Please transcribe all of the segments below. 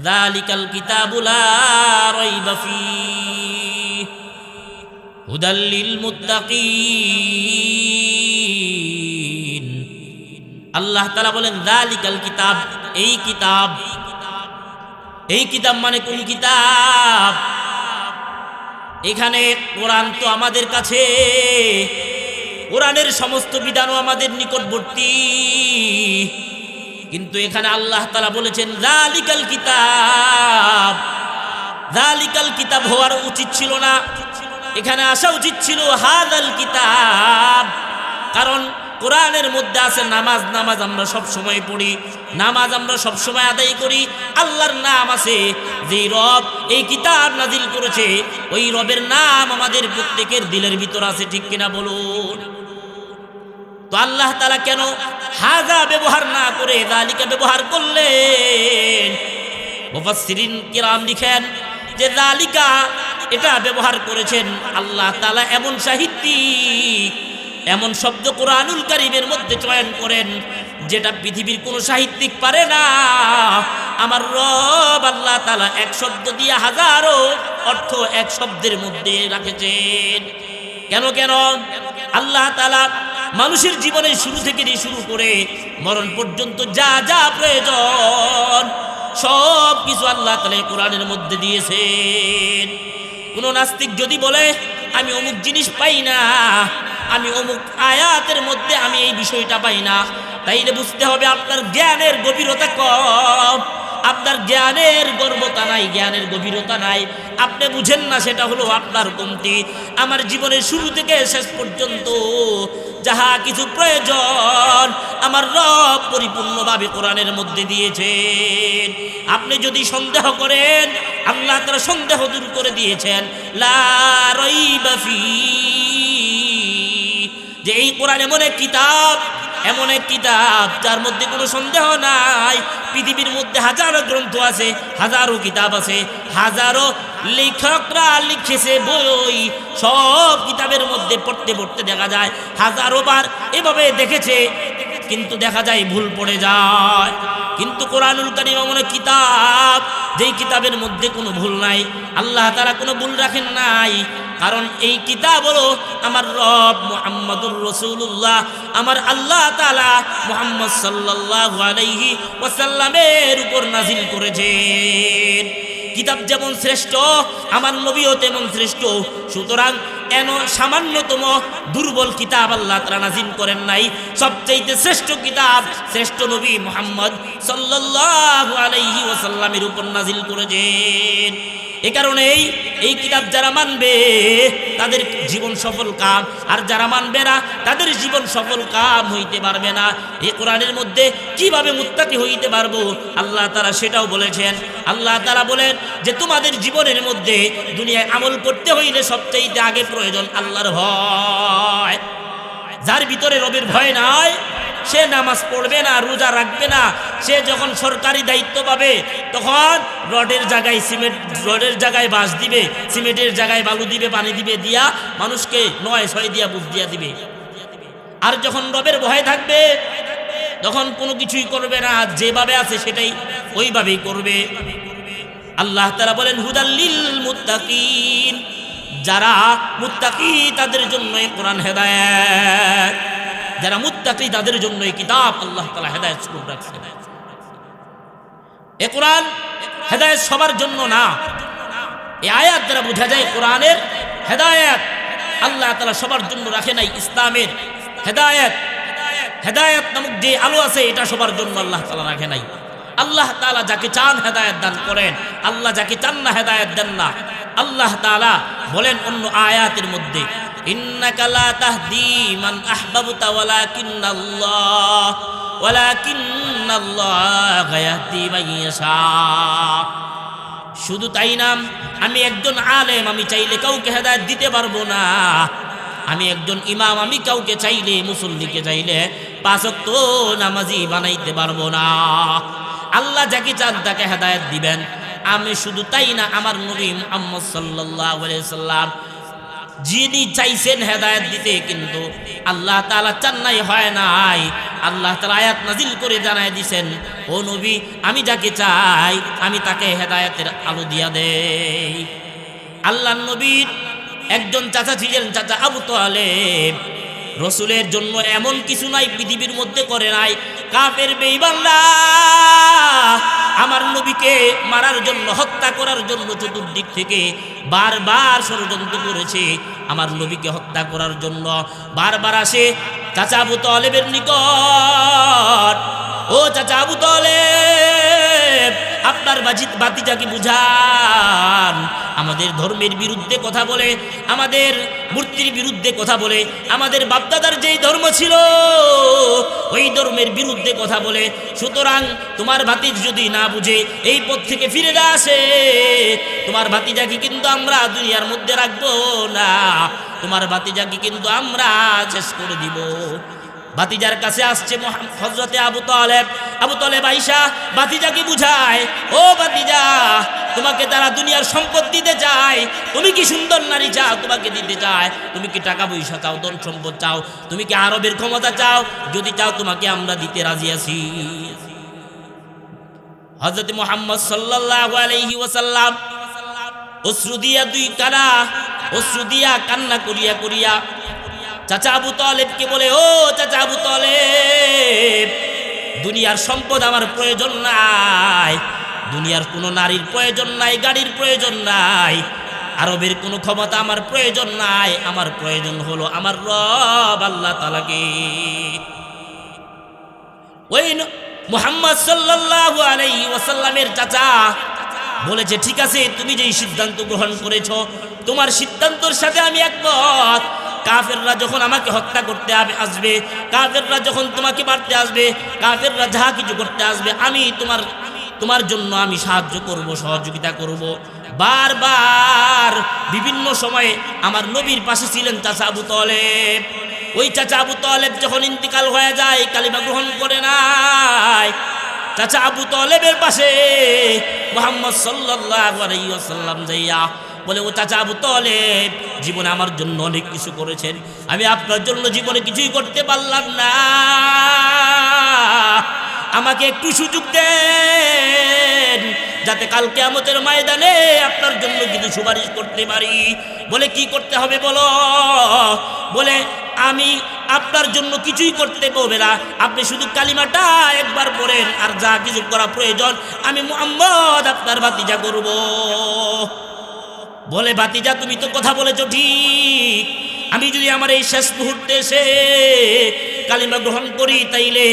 দালিকাল কিতাবুলা রাইবা ফি হুদাল্লিল মুত্তাকিন। আল্লাহ তাআলা বলেন, দালিকাল কিতাব, এই কিতাব। এই কিতাব মানে কোন কিতাব? এখানে কোরআন তো আমাদের কাছে। কোরআনের সমস্ত বিধানও আমাদের নিকটবর্তী। কিন্তু এখানে আল্লাহ তালা বলেছেন জালিকাল কিতাব। জালিকাল কিতাব হওয়ার উচিত ছিল না। এখানে আসা উচিত ছিল, হাদাল কিতাব। কারণ কোরআনের মধ্যে আছে, নামাজ নামাজ আমরা সব সময় পড়ি, নামাজ আমরা সব সময় আদায় করি। আল্লাহর নাম আছে যে রব এই কিতাব নাজিল করেছে, ওই রবের নাম আমাদের প্রত্যেকের দিলের ভিতর আছে। ঠিক কিনা বলুন? আল্লাহ তালা কেন হাজা ব্যবহার না করে দালিকা ব্যবহার করলেন? মুফাসসিরিন কিরাম লিখেন যে দালিকা এটা ব্যবহার করেছেন আল্লাহ তালা এমন সাহিত্যিক, এমন শব্দ কোরআনুল কারিমের মধ্যে চয়ন করেন যেটা পৃথিবীর কোনো সাহিত্যিক পারে না। আমার রব আল্লাহ তালা এক শব্দ দিয়ে হাজারো অর্থ এক শব্দের মধ্যে রাখেছেন। কেন কেন? আল্লাহ তালা মানুষের জীবনের শুরু থেকে নিয়ে শুরু করে মরণ পর্যন্ত যা যা প্রয়োজন, সব কিছু আল্লাহ তালে কোরআনের মধ্যে দিয়েছেন। কোনো নাস্তিক যদি বলে, আমি অমুক জিনিস পাই না, আমি অমুক আয়াতের মধ্যে আমি এই বিষয়টা পাই না, তাইলে বুঝতে হবে আপনার জ্ঞানের গভীরতা কম। আপনার জ্ঞানের গর্বতা নাই, জ্ঞানের গভীরতা নাই। আপনি বুঝেন না সেটা হলো আপনার কমতি। আমার জীবনের শুরু থেকে শেষ পর্যন্ত যাহা কিছু প্রয়োজন আমার রব পরিপূর্ণভাবে কোরআনের মধ্যে দিয়েছেন। আপনি যদি সন্দেহ করেন, আল্লাহ তারা সন্দেহ দূর করে দিয়েছেন। লা রাইবা ফী। যে এই কোরআন এমন এক কিতাব, এমন এক কিতাব যার মধ্যে কোনো সন্দেহ নাই। পৃথিবীর মধ্যে হাজারো গ্রন্থ আছে, হাজারো কিতাব আছে, হাজারো লেখকরা লিখেছে বই, সব কিতাবের মধ্যে পড়তে পড়তে দেখা যায় হাজারো বার। এভাবে দেখেছে, কিন্তু দেখা যায় ভুল পড়ে যায়। কিন্তু কোরআনুল কারিম এমন কিতাব, যেই কিতাবের মধ্যে কোনো ভুল নাই। আল্লাহ তারা কোনো ভুল রাখেন নাই। কারণ এই কিতাব হলো আমার রব মুহাম্মদুর রসুল্লাহ আমার আল্লাহ তালা মুহাম্মদ সাল্লাল্লাহু আলাইহি ওয়াসাল্লামের উপর নাজিল করেছেন। কিতাব যেমন শ্রেষ্ঠ, আমার নবীও তেমন শ্রেষ্ঠ। সুতরাং এন সামান্যতম দুর্বল কিতাব আল্লাহ তারা নাজিম করেন নাই। সবচেয়ে শ্রেষ্ঠ কিতাব শ্রেষ্ঠ নবী মোহাম্মদ সাল্লাহ আলাইহি ওসাল্লামের উপর নাজিল করেছেন। এ কারণেই এই কিতাব যারা মানবে, তাদের জীবন সফল কাম। আর যারা মানবে না, তাদের জীবন সফল কাম হইতে পারবে না। এই কোরআনের মধ্যে কীভাবে মুত্তাকি হইতে পারব? আল্লাহ তারা সেটাও বলেছেন। আল্লাহ তারা বলেন যে, তোমাদের জীবনের মধ্যে দুনিয়ায় আমল করতে হইলে সবচাইতে আগে প্রয়োজন আল্লাহর ভয়। যার ভিতরে রবের ভয় নাই সে নামাজ পড়বে না, রোজা রাখবে না। সে যখন সরকারি দায়িত্ব পাবে, তখন রডের জায়গায় সিমেন্ট, রডের জায়গায় বাঁশ দিবে, সিমেন্টের জায়গায় বালু দিবে, পানি দিবে, দিয়া মানুষকে নয় ছয় দিয়া বুঝ দিয়া দিবে। আর যখন রবের ভয় থাকবে, তখন কোনো কিছুই করবে না যেভাবে আছে সেটাই ওইভাবেই করবে। আল্লাহ তারা বলেন হুদাল্লিল মুত্তাকিন। যারা মুত্তাকি, তাদের জন্য কোরআন হেদায়েত। যারা মুত্তাকি, তাদের জন্য এই কিতাব আল্লাহ তালা হেদায়ত শুরু রাখছেন। এ কোরআন হেদায়েত সবার জন্য না। এই আয়াত দ্বারা বোঝা যায় কোরআনের হেদায়েত আল্লাহ তালা সবার জন্য রাখে নাই, ইসলামের হেদায়েত। হেদায়েত নামক যে আলো আছে, এটা সবার জন্য আল্লাহ তালা রাখে নাই। আল্লাহ তালা যাকে চান হেদায়েত দান করেন, আল্লাহ যাকে চান না হেদায়েত দেন না। আল্লাহ তালা বলেন অন্য আয়াতের মধ্যে ইন্নাকা লা তাহদি মান আহবাবতা ওয়ালাকিন্নাল্লাহ ওয়ালাকিন্নাল্লাহ ইয়াহদি মান ইয়াশা। শুধু তাই না, আমি একজন আলেম, আমি চাইলে কাউকে হেদায়েত দিতে পারব না। আমি একজন ইমাম, আমি কাউকে চাইলে মুসল্লিকে চাইলে পাঁচক্ত নামাজি বানাইতে পারব না। আল্লাহ যাকে চান তাকে হেদায়েত দিবেন। আমি শুধু তাই না, আমার নবী মুহাম্মদ আলাইহি সাল্লাম যিনি চাইছেন হেদায়েত দিতে, কিন্তু আল্লাহ তাআলা চান নাই হয় নাই। আল্লাহ তালা আয়াত নাজিল করে জানায় দিছেন, ও নবী, আমি যাকে চাই, আমি তাকে হেদায়েতের আলো দিয়া দেই। আল্লাহ নবীর একজন চাচা ছিলেন, চাচা আবু তালেব। রসুলের জন্য এমন কিছু নাই, পৃথিবীর মধ্যে করে নাই। কাফের বেইবাল্লা আমার নবীকে মারার জন্য, হত্যা করার জন্য চতুর্দিক থেকে বারবার ষড়যন্ত্র করেছে। আমার নবীকে হত্যা করার জন্য বারবার আসে চাচা আবু তলেবের নিকট। ও চাচা আবু তলেব আপনার বাজিত বাতিজাকে বুঝান। আমাদের ধর্মের বিরুদ্ধে কথা বলে, আমাদের মূর্তির বিরুদ্ধে কথা বলে, আমাদের বাপদাদার যেই ধর্ম ছিল, ওই ধর্মের বিরুদ্ধে কথা বলে। সুতরাং তোমার ভাতিজ যদি না বুঝে, এই পথ থেকে ফিরে আসে, তোমার ভাতিজাকে কিন্তু আমরা দুনিয়ার মধ্যে রাখব না। তোমার ভাতিজাকে কিন্তু আমরা শেষ করে দিব। বাতিজার কাছে আসছে হজরতে আবু তলেব। আবু তলেব আইসা বাতিজাকে বুঝায়? ও বাতিজা তোমাকে তারা দুনিয়ার সম্পদ দিতে চায়। তুমি কি সুন্দর নারী চাও, তোমাকে দিতে চায়। তুমি কি টাকা পয়সা চাও, ধন সম্পদ চাও, তুমি কি আরবের ক্ষমতা চাও? যদি চাও, তোমাকে আমরা দিতে রাজি আছি। হজরত মোহাম্মদ সাল্লাল্লাহু আলাইহি ওয়াসাল্লাম অশ্রু দিয়া দুই কানা, অশ্রু দিয়া কান্না করিয়া করিয়া চাচা আবু তলেবকে বলে, ও চাচা আবু তলেব, দুনিয়ার সম্পদ আমার প্রয়োজন নাই। দুনিয়ার কোনো নারীর প্রয়োজন নাই, গাড়ির প্রয়োজন নাই। আরবের কোনো ক্ষমতা আমার প্রয়োজন নাই। আমার প্রয়োজন হলো আমার রব আল্লাহ তালাকে ওই মুহাম্মদ সাল্লাল্লাহু আলাইহি ওয়াসাল্লামের চাচা বলেছে, ঠিক আছে, তুমি যেই সিদ্ধান্ত গ্রহণ করেছ, তোমার সিদ্ধান্তর সাথে আমি একমত। কাফেররা যখন আমাকে হত্যা করতে আসবে, কাফেররা যখন তোমাকে মারতে আসবে, কাফেররা যাহা কিছু করতে আসবে, আমি তোমার তোমার জন্য আমি সাহায্য করব, সহযোগিতা করব। বারবার বিভিন্ন সময়ে আমার নবীর পাশে ছিলেন চাচা আবু তলেব। ওই চাচা আবু তলেব যখন ইন্তিকাল হয়ে যায়, কালিমা গ্রহণ করে নাই, চাচা আবু তলেবের পাশে মোহাম্মদ সাল্লাল্লাহু আলাইহি ওয়াসাল্লাম যাইয়া বলে, ও চাচা আবু তলেব, জীবনে আমার জন্য অনেক কিছু করেছেন। আমি আপনার জন্য জীবনে কিছুই করতে পারলাম না। আমাকে একটু সুযোগ দেন, যাতে কালকে আমাদের ময়দানে আপনার জন্য কিছু সুপারিশ করতে পারি। বলে, কি করতে হবে বলো? বলে, আমি আপনার জন্য কিছুই করতে পারবে না। আপনি শুধু কালিমাটা একবার পড়েন, আর যা কিছু করা প্রয়োজন, আমি মোহাম্মদ আপনার ভাতিজা করব। বলে ভাতিজা তুমি তো কথা বলেছ, ঠিক। আমি যদি আমার এই শেষ মুহূর্তে এসে কালিমা গ্রহণ করি, তাইলে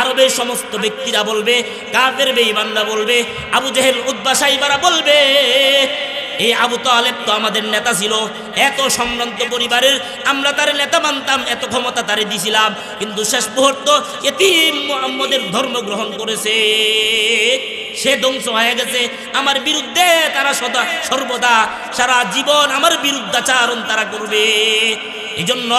আরবের সমস্ত ব্যক্তিরা বলবে, কাফের বেঈমানরা বলবে, আবু জেহেল উদ্বাসাইবারা বলবে এই আবু তালেব তো আমাদের নেতা ছিল, এত সম্ভ্রান্ত পরিবারের আমরা তার নেতা মানতাম, এত ক্ষমতা তারে দিছিলাম, কিন্তু শেষ মুহূর্ত এতিম মোহাম্মদের ধর্ম গ্রহণ করেছে। সে ধ্বংস হয়ে গেছে। আমার বিরুদ্ধে তারা সদা, সর্বদা সারা জীবন আমার বিরুদ্ধাচারণ তারা করবে। এই জন্য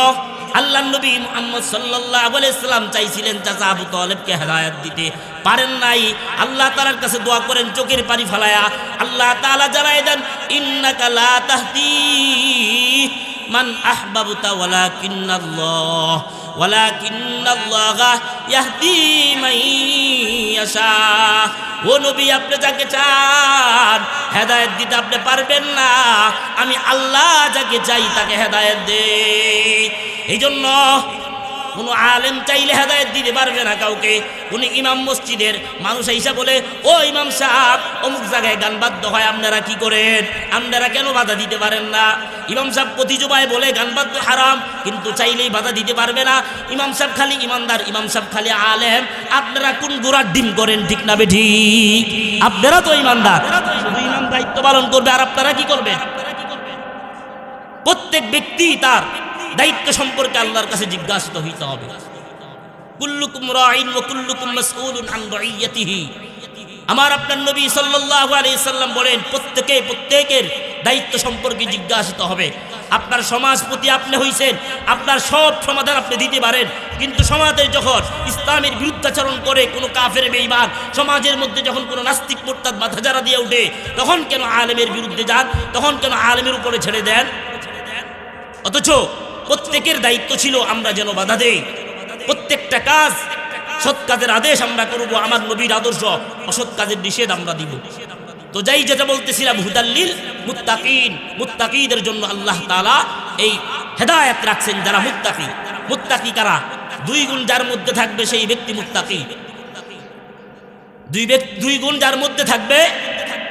আল্লাহ নবী মুহাম্মদ সাল্লাল্লাহু আলাইহি সাল্লাম চাইছিলেন চাচা আবু তালেবকে হেদায়েত দিতে। পারেন নাই, আল্লাহ তাআলার কাছে দোয়া করেন, চোখের পানি ফালায়া আল্লাহ তাআলা জানাই দেন, ইন্নাকা লা তাহদি মান আহবাবতা ইয়াশা ও নবী, আপনি যাকে চান, হেদায়েত দিতে আপনি পারবেন না। আমি আল্লাহ যাকে চাই তাকে হেদায়েত দেই। এই জন্য কোনো আলেম চাইলে হেদায়েত দিতে পারবে না কাউকে। কোনো ইমাম মসজিদের মানুষ আইসা বলে, ও ইমাম সাহেব, অমুক জায়গায় গান বাদ্য হয়, আপনারা কি করেন? আপনারা কেন বাধা দিতে পারেন না? ইমাম সাহেব প্রতি জুমায় বলে, গান বাদ্য হারাম, কিন্তু চাইলেই বাধা দিতে পারবে না। ইমাম সাহেব খালি ইমানদার, ইমাম সাহেব খালি আলেম। আপনারা কোন গোড়ার ডিম করেন, ঠিক না বেঠি আপনারা তো ইমানদার। শুধু ইমাম দায়িত্ব পালন করবে, আর আপনারা কি করবেন? প্রত্যেক ব্যক্তি তার দায়িত্ব সম্পর্কে আল্লাহর কাছে জিজ্ঞাসিত হইতে হবে। আমার আপনার নবী সাল্লাল্লাহু আলাইহি সাল্লাম বলেন, প্রত্যেকে প্রত্যেকের দায়িত্ব সম্পর্কে জিজ্ঞাসিত হবে। আপনার সমাজপতি আপনি হইছেন, আপনার সব সমাধান আপনি দিতে পারেন। কিন্তু সমাজের যখন ইসলামের বিরুদ্ধাচরণ করে কোনো কাফের বেঈমান, সমাজের মধ্যে যখন কোনো নাস্তিক মোরতাদ মাথা যারা দিয়ে ওঠে তখন কেন আলেমের বিরুদ্ধে যান? তখন কেন আলেমের উপরে ছেড়ে দেন? অথচ প্রত্যেকের দায়িত্ব ছিল, আমরা যেন বাধা দেই। প্রত্যেকটা কাজ, সৎ কাজের আদেশ আমরা করব, আমার নবীর আদর্শ, অসৎ কাজের নিষেধ আমরা দিব। তো যাই যেটা বলতেছিলাম হুদাল্লিল মুত্তাকিন, মুত্তাকিদের জন্য আল্লাহ তাআলা এই হেদায়েত রাখছেন যারা মুত্তাকি। মুত্তাকি কারা? দুই গুণ যার মধ্যে থাকবে সেই ব্যক্তি মুত্তাকি। দুই ব্যক্তি, দুই গুণ যার মধ্যে থাকবে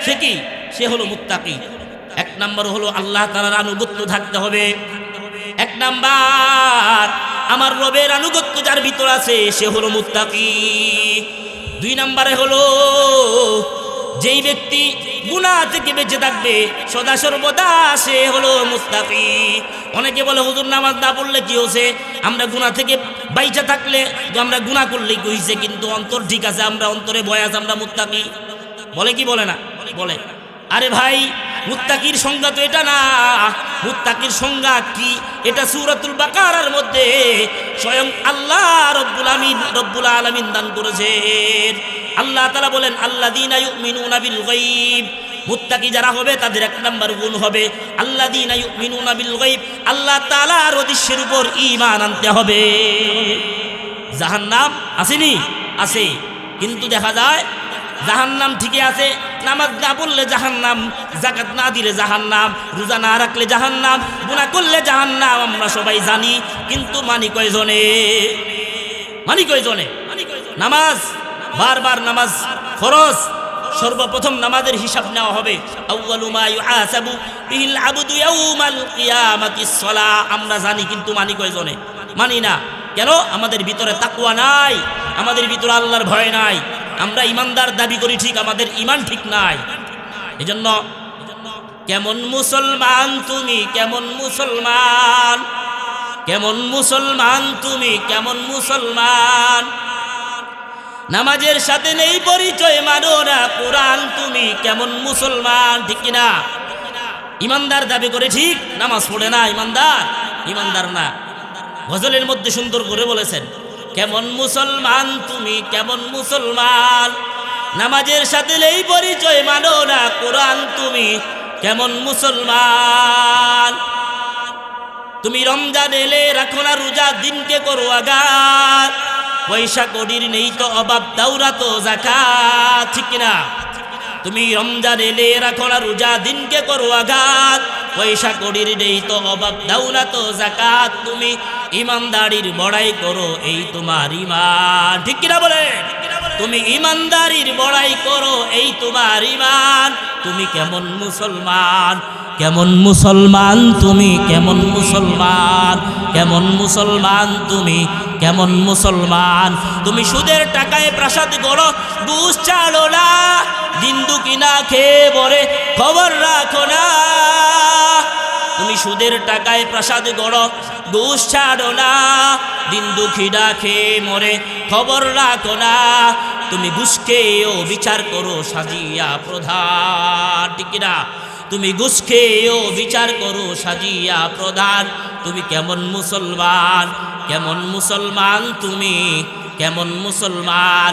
সে কি? সে হলো মুত্তাকি। এক নম্বর হলো আল্লাহ তাআলার আনুগত্য থাকতে হবে। এক নাম্বার, আমার রবের আনুগত্য যার ভিতর আছে, সে হলো মুত্তাকি। দুই নাম্বারে হলো, যেই ব্যক্তি গুনাহ থেকে বেঁচে থাকবে, সদা সর্বদা সে হলো মুত্তাকি। অনেকে বলে, হুজুর, নামাজ না পড়লে কি হচ্ছে আমরা গুনাহ থেকে বাইচা থাকলে আমরা গুনাহ করলেই কি হইছে কিন্তু অন্তর ঠিক আছে, আমরা অন্তরে আছে, আমরা মুত্তাকি। বলে কি বলে না? বলে। আরে ভাই মুত্তাকির সংজ্ঞা তো এটা না। মুত্তাকির সংজ্ঞা কি? এটা সূরাতুল বাকারার মধ্যে স্বয়ং আল্লাহ রব্বুল আমিন, রব্বুল আলামিন দান করেছেন। আল্লাহ তাআলা বলেন, আল্লাযীনা ইউমিনুনা বিল গায়ব। মুত্তাকি যারা হবে, তাদের এক নাম্বার গুণ হবে। আল্লাহ আল্লাযীনা ইউমিনুনা বিল গায়ব, আল্লাহ তাআলার অদৃশ্যের উপর ঈমান আনতে হবে। জাহান্নাম আসেনি? আছে কিন্তু দেখা যায়, জাহান্নাম ঠিকই আছে নামাজ না বললে পড়লে জাহান্নাম জাকাত না দিলে জাহান্নাম, রোজা না রাখলে জাহান নাম গুনাহ করলে জাহান্নাম, আমরা সবাই জানি, কিন্তু মানি কয়জনে? মানি কয়জনে? নামাজ, বারবার নামাজ খরচ সর্বপ্রথম নামাজের হিসাব নেওয়া হবে। আমরা জানি, কিন্তু মানি কয়জনে? মানি না। কেন? আমাদের ভিতরে তাকুয়া নাই, আমাদের ভিতরে আল্লাহর ভয় নাই। আমরা ইমানদার দাবি করি, ঠিক আমাদের ইমান ঠিক নাই। এজন্য কেমন মুসলমান তুমি, কেমন মুসলমান কেমন মুসলমান তুমি, কেমন মুসলমান। নামাজের সাথে নেই পরিচয়, মানো না কোরআন তুমি, কেমন মুসলমান, ঠিক কিনা? ইমানদার দাবি করে ঠিক, নামাজ পড়ে না ইমানদার ইমানদার না। গজলের মধ্যে সুন্দর করে বলেছেন কেমন মুসলমান তুমি কেমন মুসলমান? নামাজের সাথে নেই পরিচয়, মানো না কোরআন তুমি কেমন মুসলমান? তুমি রমজান এলে রাখো না রোজা, দিনকে করো আগাত পয়সা কডির নেই তো অভাব দাউরা তো জাকাত ঠিক না তুমি রমজান এলে রাখো না রোজা, দিনকে করো আঘাত পয়সা কডির নেই তো অভাব না তো জাকাত তুমি। ইমানদারির বড়াই করো, এই তোমার ইমান। ঠিক কিনা বলে? তুমি ইমানদারির বড়াই করো, এই তোমার ইমান। তুমি কেমন মুসলমান? কেমন মুসলমান তুমি? কেমন মুসলমান? কেমন মুসলমান তুমি? কেমন মুসলমান? তুমি সুদের টাকায় প্রাসাদ গড়ো বুঝ চালো না। দিন্দু কিনা খেয়ে বলে খবর রাখো না। সুদের টাকায় প্রাসাদ গড়ো বুঝ ছাড়ো না। দিন দুঃখীরা খেয়ে মরে খবর রাখো না। তুমি ঘুষ খেয়েও বিচার করো, সাজিয়া প্রধান। না তুমি ঘুষ খেয়েও বিচার করো, সাজিয়া প্রধান। তুমি কেমন মুসলমান? কেমন মুসলমান তুমি? কেমন মুসলমান?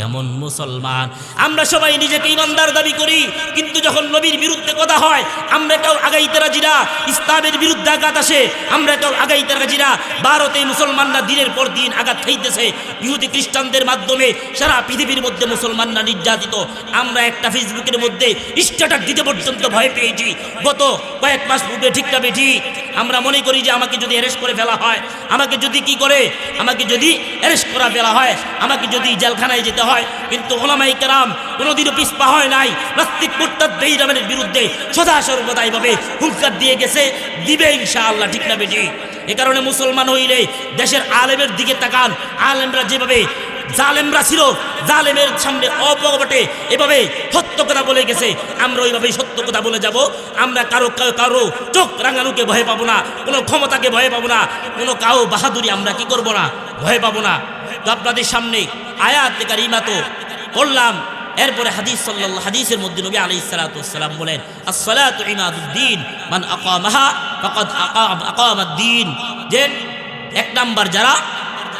কেমন মুসলমান? আমরা সবাই নিজেকে ইমানদার দাবি করি, কিন্তু যখন নবীর বিরুদ্ধে কথা হয়, আমরা কেউ আগাইতে রাজি না, ইসলামের বিরুদ্ধে আঘাত আসে, আমরা কেউ আগাইতে রাজি না। ভারতে মুসলমানরা দিনের পর দিন আঘাত খাইতেছে। ইহুদি খ্রিস্টানদের মাধ্যমে সারা পৃথিবীর মধ্যে মুসলমানরা নির্যাতিত। আমরা একটা ফেসবুকের মধ্যে স্ট্যাটাস দিতে পর্যন্ত ভয় পেয়েছি। গত কয়েক মাস পূর্বে ঠিকটা বেঠি? আমরা মনে করি যে আমাকে যদি অ্যারেস্ট করে ফেলা হয়, আমাকে যদি কি করে? আমাকে যদি অ্যারেস্ট করা ফেলা হয়, আমাকে যদি জেলখানায় যেতে হয় কিন্তু ওলামাই কেরাম কোনোদিনও পিসপা হয় নাই। নাস্তিক মুরতাদ বেইরামের বিরুদ্ধে সদা সর্বদা এইভাবে হুঙ্কার দিয়ে গেছে। দিবে ইনশাআল্লাহ, ঠিক না বেটি? এ কারণে মুসলমান হইলে দেশের আলেমের দিকে তাকান। আলেমরা যেভাবে জালেমরা ছিল, জালেমের সামনে অপকটে এভাবে সত্য কথা বলে গেছে। আমরা ওইভাবেই সত্য কথা বলে যাব। আমরা কারও কারও চোখ রাঙানোকে ভয় পাবো না, কোনো ক্ষমতাকে ভয় পাবো না, কোনো কাউ বাহাদুরি আমরা কি করব না? ভয় পাবো না। আপনাদের সামনে আয়াত কারিমা তো করলাম এরপরে হাদিস সাল্লাল্লাহু, হাদিসের মধ্যে নবী আলাইহিস সালাতু ওয়াসসালাম বলেন as-salatu ইমাদুদ্দিন মান আকামাহা আকাম আকামাদ-দ্বীন যে এক নাম্বার যারা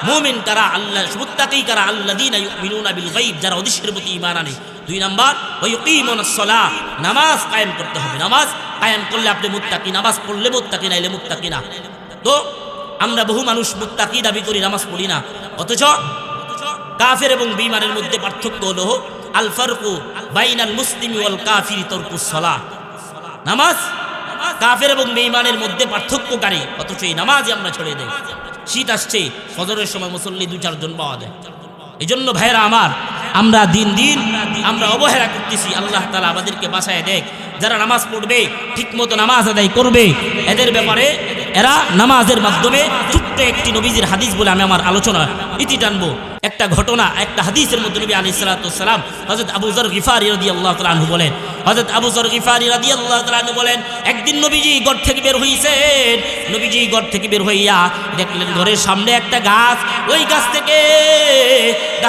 মুমিন কারা আল্লাহ, মুত্তাকি কারা আল্লাযীনা ইউমিনুনা বিল গায়ব যারা অদৃশ্যের প্রতি ঈমান আনে। দুই নাম্বার সালাহ নামাজ কায়েম করতে হবে। নামাজ কায়েম করলে আপনি মুত্তাকি, নামাজ পড়লে মুত্তাকি, নাইলে মুত্তাকি না। তো আমরা বহু মানুষ মুত্তাকি দাবি করি, নামাজ পড়ি না। অথচ কাফের এবং বিমানের মধ্যে পার্থক্য হলো আল ফারকু বাইনাল মুসলিম ওয়াল কাফির তরকুস সালাহ নামাজ কাফের এবং বেঈমানের মধ্যে পার্থক্যকারী, অথচ এই নামাজই আমরা ছেড়ে দেই। শীত আসছে, ফজরের সময় মুসল্লি দু চারজন পাওয়া যায়। এই জন্য ভাইরা আমার, আমরা দিন দিন আমরা অবহেলা করতেছি, আল্লাহ তালা আমাদেরকে বাসায় দেখ। যারা নামাজ পড়বে, ঠিকমতো নামাজ আদায় করবে, এদের ব্যাপারে এরা নামাজের মাধ্যমে ছোট্ট একটি নবীজির হাদিস বলে আমি আমার আলোচনা ইতি টানবো। একটা ঘটনা, একটা হাদিসের মধ্যে নবী আলী সালাতাম হজরত আবু জর গিফারি রদি আল্লাহ তালু বলেন হজরত আবু জর গিফারি রদি আল্লাহ তালু বলেন, একদিন নবীজি ঘর থেকে বের হইছেন। নবীজি ঘর থেকে বের হইয়া দেখলেন ঘরের সামনে একটা গাছ, ওই গাছ থেকে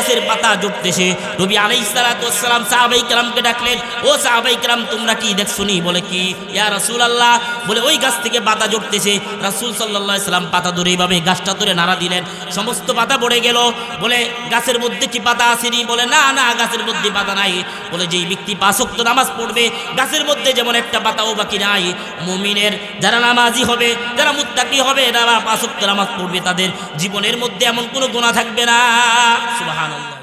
গাছের পাতা জুটতেছে। নবী আলাই সালাতাম সাহাবাই কালামকে ডাকলেন, ও সাহাবাই কালাম তোমরা কি দেখছনি? বলে, কি? ইয়া রাসূল আল্লাহ বলে, ওই গাছ থেকে পাতা জুটতেছে। রাসূল আলাইহি সাল্লাম পাতা ধরে এইভাবে গাছটা ধরে নাড়া দিলেন। সমস্ত পাতা পড়ে গেল। বলে, গাছের মধ্যে কি পাতা আসেনি? বলে, না না, গাছের মধ্যে পাতা নাই। বলে, যেই ব্যক্তি পাঁচক্ত নামাজ পড়বে, গাছের মধ্যে যেমন একটা পাতাও বাকি নাই, মুমিনের যারা নামাজি হবে, যারা মুত্তাকি হবে যারা পাঁচক্ত নামাজ পড়বে। তাদের জীবনের মধ্যে এমন কোনো গোনা থাকবে না। সুবহানাল্লাহ